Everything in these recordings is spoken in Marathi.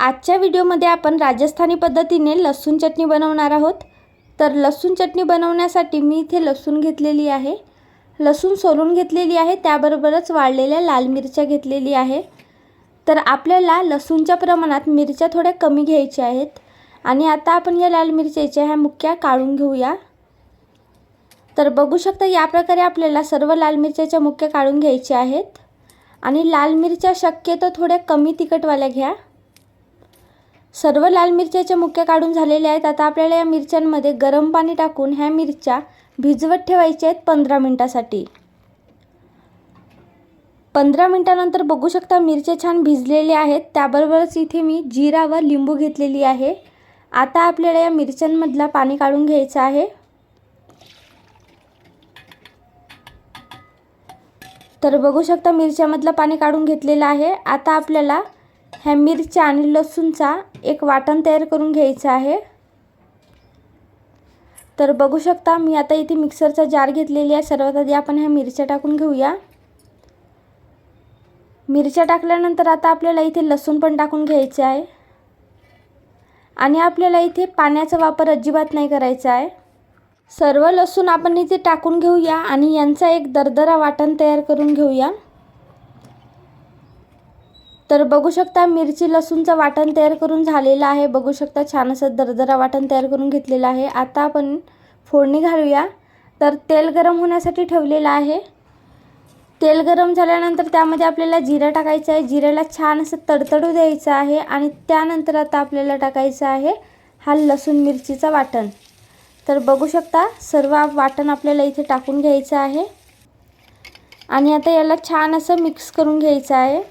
आजच्या व्हिडिओमध्ये आपण राजस्थानी पद्धतीने लसूण चटणी बनवणार आहोत. तर लसूण चटणी बनवण्यासाठी मी इथे लसूण घेतलेली आहे. लसूण सोलून घेतलेली आहे त्याबरोबरच वाळलेल्या लाल मिरच्या घेतलेली आहे. तर आपल्याला लसूणच्या प्रमाणात मिरच्या थोड्या कमी घ्यायच्या आहेत. आणि आता आपण या लाल मिरच्याच्या ह्या मुक्या काढून घेऊया. तर बघू शकता या प्रकारे आपल्याला सर्व लाल मिरच्याच्या मुक्या काढून घ्यायच्या आहेत. आणि लाल मिरच्या शक्यतो थोड्या कमी तिखटवाल्या घ्या. सर्व लाल मिरच्याच्या मुक्या काढून झालेल्या आहेत. आता आपल्याला या मिरच्यांमध्ये गरम पाणी टाकून ह्या मिरच्या भिजवत ठेवायच्या आहेत पंधरा मिनटासाठी. पंधरा मिनटानंतर बघू शकता मिरच्या छान भिजलेल्या आहेत. त्याबरोबरच इथे मी जिरा व लिंबू घेतलेली आहे. आता आपल्याला या मिरच्यांमधला पाणी काढून घ्यायचं आहे. तर बघू शकता मिरच्यामधलं पाणी काढून घेतलेलं आहे. आता आपल्याला ह्या मिरच्या आणि लसूणचा एक वाटण तयार करून घ्यायचं आहे. तर बघू शकता मी आता इथे मिक्सरचा जार घेतलेली आहे. सर्वात आधी आपण ह्या मिरच्या टाकून घेऊया. मिरच्या टाकल्यानंतर आता आपल्याला इथे लसूण पण टाकून घ्यायचे आहे. आणि आपल्याला इथे पाण्याचा वापर अजिबात नाही करायचा आहे. सर्व लसूण आपण इथे टाकून घेऊया आणि यांचा एक दरदरा वाटण तयार करून घेऊया. तर बघू शकता मिरची लसूणचं वाटण तयार करून झालेलं आहे. बघू शकता छान असं दरदरा वाटण तयार करून घेतलेलं आहे. आता आपण फोडणी घालूया. तर तेल गरम होण्यासाठी ठेवलेलं आहे. तेल गरम झाल्यानंतर त्यामध्ये आपल्याला जिरं टाकायचं आहे. जिऱ्याला छान असं तडतडू द्यायचं आहे आणि त्यानंतर आता आपल्याला टाकायचं आहे हा लसूण मिरचीचा वाटण. तर बघू शकता सर्व वाटण आपल्याला इथे टाकून घ्यायचं आहे. आणि आता याला छान असं मिक्स करून घ्यायचं आहे.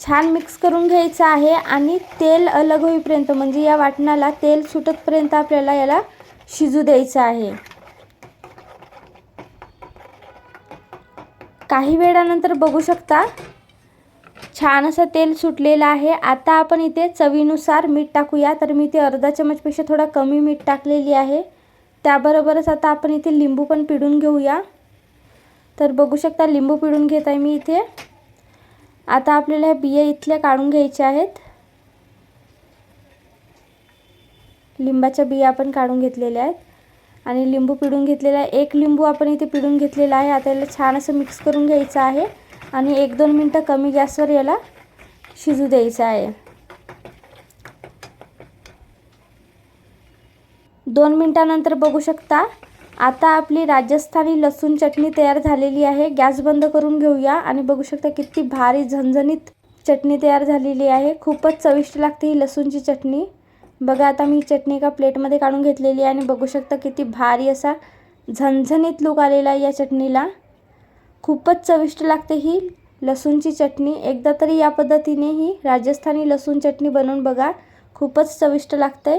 छान मिक्स करून घ्यायचं आहे आणि तेल अलग होईपर्यंत म्हणजे या वाटणाला तेल सुटतपर्यंत आपल्याला याला शिजू द्यायचं आहे. काही वेळानंतर बघू शकता छान असं तेल सुटलेलं आहे. आता आपण इथे चवीनुसार मीठ टाकूया. तर मी इथे अर्धा चमचपेक्षा थोडा कमी मीठ टाकलेली आहे. त्याबरोबरच आता आपण इथे लिंबू पण पिळून घेऊया. तर बघू शकता लिंबू पिळून घेत आहे मी इथे. आता आपल्याला ह्या बिया इथल्या काढून घ्यायच्या आहेत. लिंबाच्या बिया आपण काढून घेतलेल्या आहेत. आणि लिंबू पिळून घेतलेला आहे. एक लिंबू आपण इथे पिळून घेतलेला आहे. आता याला छान असं मिक्स करून घ्यायचं आहे. आणि एक दोन मिनटं कमी गॅसवर याला शिजू द्यायचं आहे. दोन मिनटानंतर बघू शकता. आता आपली राजस्थानी लसूण चटणी तयार झालेली आहे. गॅस बंद करून घेऊया आणि बघू शकता किती भारी झणझणीत चटणी तयार झालेली आहे. खूपच चविष्ट लागते ही लसूणची चटणी. बघा आता मी चटणी एका प्लेटमध्ये काढून घेतलेली आहे आणि बघू शकता किती भारी असा झणझणीत लूक आलेला आहे या चटणीला. खूपच चविष्ट लागते ही लसूणची चटणी. एकदा तरी या पद्धतीने ही राजस्थानी लसूण चटणी बनवून बघा. खूपच चविष्ट लागते.